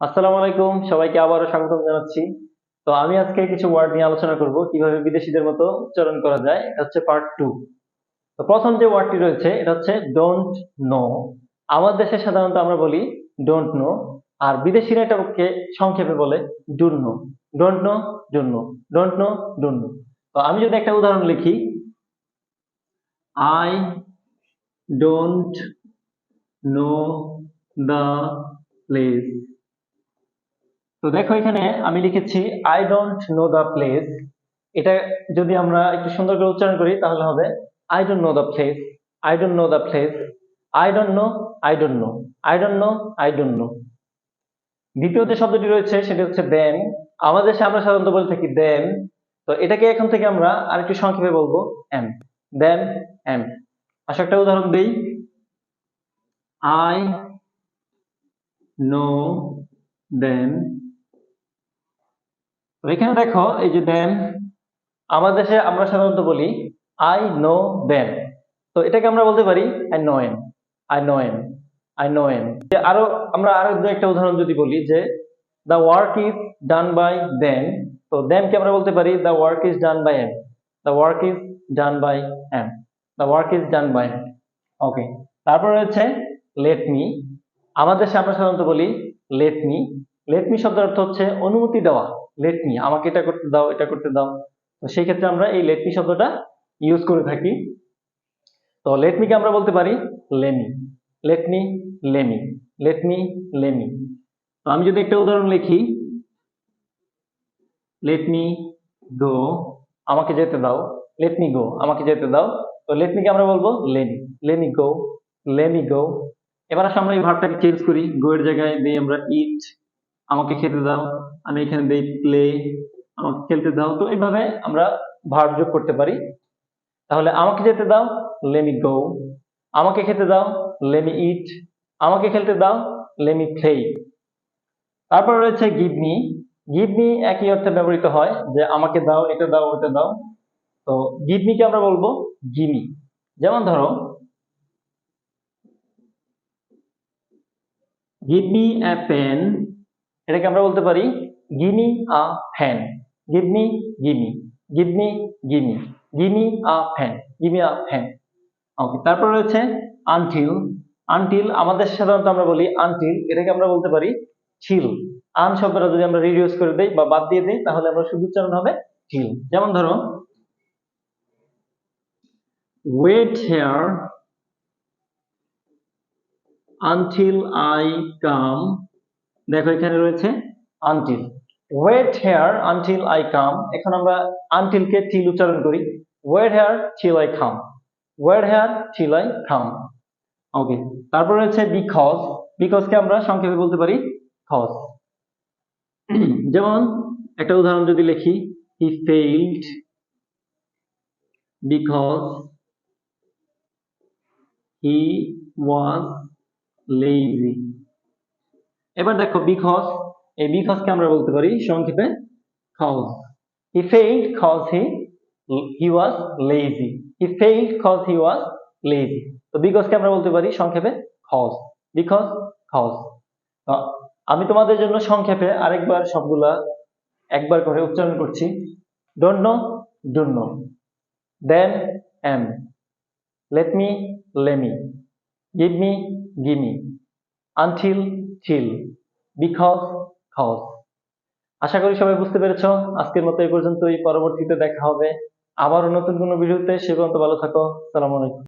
আসসালামু আলাইকুম, সবাইকে আবারও স্বাগতম জানাচ্ছি। তো আমি আজকে কিছু ওয়ার্ড নিয়ে আলোচনা করব, কীভাবে বিদেশিদের মতো উচ্চারণ করা যায়, এটা হচ্ছে পার্ট টু তো প্রথম যে ওয়ার্ডটি রয়েছে, এটা হচ্ছে ডোন্ট নো আমার দেশে সাধারণত আমরা বলি ডোন্ট নো আর বিদেশিরা এটাকে সংক্ষেপে বলে dunno don't know dunno don't know dunno তো আমি যদি একটা উদাহরণ লিখি। I don't know the place তো দেখো এখানে আমি লিখেছি I don't know the place এটা যদি আমরা একটু সুন্দর করে উচ্চারণ করি, তাহলে হবে I don't know the place I don't know the place I don't know I don't know I don't know I don't know দ্বিতীয় যে শব্দটি রয়েছে, সেটি হচ্ছে দেন আমাদের দেশে আমরা সাধারণত বলে থাকি দেন তো এটাকে এখন থেকে আমরা আরেকটু সংক্ষেপে বলব এম দেন এম আসলে একটা উদাহরণ দেই। আই নো দেন এখানে দেখো, এই যে দেন আমাদের দেশে আমরা সাধারণত বলি আই নো দেন তো এটাকে আমরা বলতে পারি I know him I know him I know him আরও, আমরা আরও দু একটা উদাহরণ যদি বলি, যে the work is done by them তো দেন কে আমরা বলতে পারি the work is done by him the work is done by him the work is done by okay তারপর রয়েছে লেট মি আমাদের দেশে আমরা সাধারণত বলি লেট মি লেট মি শব্দের অর্থ হচ্ছে অনুমতি দেওয়া। লেট মি আমাকে এটা করতে দাও, এটা করতে দাও। তো সেই ক্ষেত্রে আমরা এই লেট মি শব্দটা ইউজ করে থাকি। তো লেট মিকে আমরা বলতে পারি? Lemme let me lemme let me lemme তো আমি যদি একটা উদাহরণ লিখি লেট মি গো আমাকে যেতে দাও লেট মি গো আমাকে যেতে দাও। তো লেট মিকে আমরা বলব? Lemme lemme go lemme go এবার আসলে আমরা এই ভার্বটাকে চেঞ্জ করি গো এর জায়গায় দিই আমরা ইট আমাকে খেতে দাও, আমি এখানে দেই প্লে আমাকে খেলতে দাও। তো এইভাবে আমরা ভার্ব যোগ করতে পারি। তাহলে আমাকে যেতে দাও লেমি গো আমাকে খেতে দাও লেমি ইট আমাকে খেলতে দাও লেমি প্লে তারপর রয়েছে গিভ মি গিভ মি একই অর্থে ব্যবহৃত হয় যে আমাকে দাও, এটা দাও, ওটা দাও। তো গিভ মি কে আমরা বলব? গিমি যেমন ধরো গিভ মি a এটাকে আমরা বলতে পারি gimme a fan me gimme me gimme gimme a fan gimme a fan okay তারপর রয়েছে আনটিল আনটিল আমাদের সাধারণত আমরা বলি আনটিল এটাকে আমরা বলতে পারি ছিল আন শব্দটা যদি আমরা রিডিউস করে দেই বা বাদ দিয়ে দেই, তাহলে আমরা শুধু উচ্চারণ হবে ছিল যেমন ধরো wait here until I come দেখো এখানে রয়েছে until wait here until I come এখন আমরা আনটিল কে টিল উচ্চারণ করি। Wait here till I come wait here till I come okay তারপর রয়েছে বিকজ বিকজ কে আমরা সংক্ষেপে বলতে পারি কজ যেমন একটা উদাহরণ যদি লিখি he failed because he was lazy এবার দেখো বিকজ এই বিকজ কে আমরা বলতে পারি সংক্ষেপে cause he failed cause he he was lazy he failed cause he was lazy তো বিকজ কে আমরা বলতে পারি সংক্ষেপে কজ বিকজ কজ আমি তোমাদের জন্য সংক্ষেপে আরেকবার সবগুলা একবার করে উচ্চারণ করছি। Don't know don't know them em let me lemme give me give me. Until because cause. আশা করি সবাই বুঝতে পেরেছ, আজকের মতো এই পর্যন্তই, পরবর্তীতে দেখা হবে আবারও নতুন কোনো ভিডিওতে, সে পর্যন্ত ভালো থাকো, সালাম আলাইকুম।